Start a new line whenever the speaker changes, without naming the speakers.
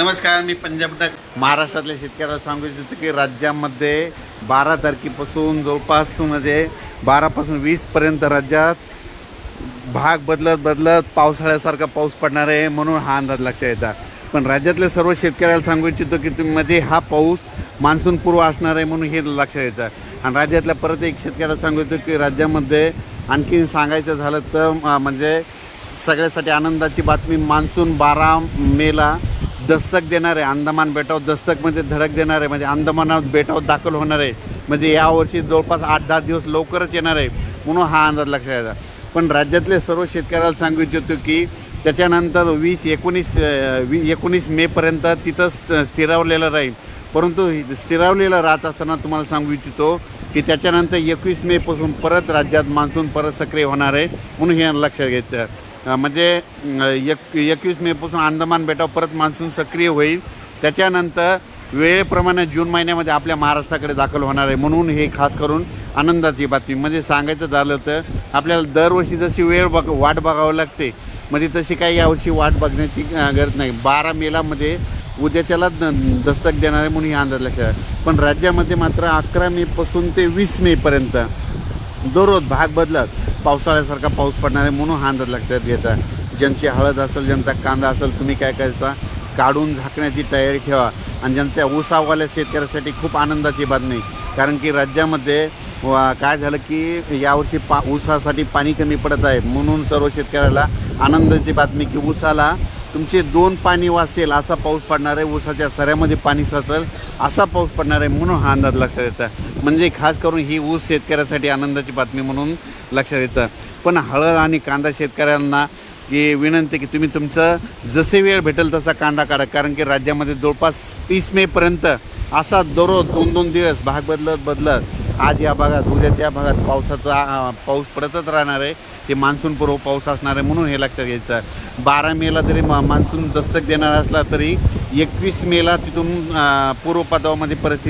नमस्कार मी पंजाबदा महाराष्ट्रातल्या शेतकऱ्याला सांगू इच्छितो की राज्यामध्ये बारा तारखेपासून जवळपास म्हणजे बारापासून वीसपर्यंत राज्यात भाग बदलत बदलत पावसाळ्यासारखा पाऊस पडणार आहे म्हणून हा अंदाज लक्षात येतात पण राज्यातल्या सर्व शेतकऱ्याला सांगू इच्छितो की तुम्ही हा पाऊस मान्सून पूर्व असणार आहे म्हणून हे लक्षात येतं. आणि राज्यातल्या परत एक शेतकऱ्याला सांगू इच्छितो की राज्यामध्ये आणखीन सांगायचं झालं तर म्हणजे सगळ्यासाठी आनंदाची बातमी मान्सून बारा मेला दस्तक देणार आहे अंदमान बेटावर दस्तक म्हणजे धडक देणार आहे म्हणजे अंदमानात बेटावर दाखल होणार आहे. म्हणजे यावर्षी जवळपास आठ दहा दिवस लवकरच येणार आहे म्हणून हा अंदाज लक्षात येतात पण राज्यातले सर्व शेतकऱ्याला सांगू इच्छितो की त्याच्यानंतर वीस एकोणीस वी एकोणीस मेपर्यंत तिथं स्थिरावलेलं राहील. परंतु स्थिरावलेलं राहत असताना तुम्हाला सांगू इच्छितो की त्याच्यानंतर एकवीस मेपासून परत राज्यात मान्सून परत सक्रिय होणार आहे म्हणून हे लक्षात घ्यायचं म्हणजे एक एकवीस मेपासून अंदमान बेटावर परत मान्सून सक्रिय होईल. त्याच्यानंतर वेळेप्रमाणे जून महिन्यामध्ये आपल्या महाराष्ट्राकडे दाखल होणार आहे म्हणून हे खास करून आनंदाची बातमी. म्हणजे सांगायचं झालं तर आपल्याला दरवर्षी जशी वेळ बघ वाट बघावं लागते म्हणजे तशी काही यावर्षी वाट बघण्याची गरज नाही. बारा मेलामध्ये उद्याच्याला दस्तक देणार आहे म्हणून हे अंदाज लक्षात पण राज्यामध्ये मात्र अकरा मेपासून ते वीस मेपर्यंत दररोज भाग बदलत पावसाळ्यासारखा पाऊस पडणार आहे म्हणून हा अंदाज लक्षात घ्यायचा ज्यांची हळद असेल ज्यांचा कांदा असेल तुम्ही काय करायचा? काढून झाकण्याची तयारी ठेवा. आणि ज्यांच्या ऊसावाल्या शेतकऱ्यासाठी खूप आनंदाची बातमी. कारण की राज्यामध्ये काय झालं की यावर्षी पा ऊसासाठी पाणी कमी पडत आहे. म्हणून सर्व शेतकऱ्याला आनंदाची बातमी की ऊसाला तुमचे दोन पाणी वाचतील असा पाऊस पडणार आहे ऊसाच्या सऱ्यामध्ये पाणी साचल असा पाऊस पडणार आहे म्हणून हा अंदाज लक्षात येतं म्हणजे खास करून ही ऊस शेतकऱ्यासाठी आनंदाची बातमी म्हणून लक्षात येतं पण हळद आणि कांदा शेतकऱ्यांना की विनंती की तुम्ही तुमचं जसे वेळ भेटेल तसा कांदा काढा. कारण की राज्यामध्ये जवळपास तीस मेपर्यंत असा दररोज दोन दोन दिवस भाग बदलत बदलत आज या भागात उद्या त्या भागात पावसाचा पाऊस पडतच राहणार आहे. ते मान्सूनपूर्व पाऊस असणार आहे म्हणून हे लक्षात घ्यायचं बारा मेला जरी मा मान्सून दस्तक देणार असला तरी एकवीस मेला तिथून पूर्व पदावामध्ये परिस्थिती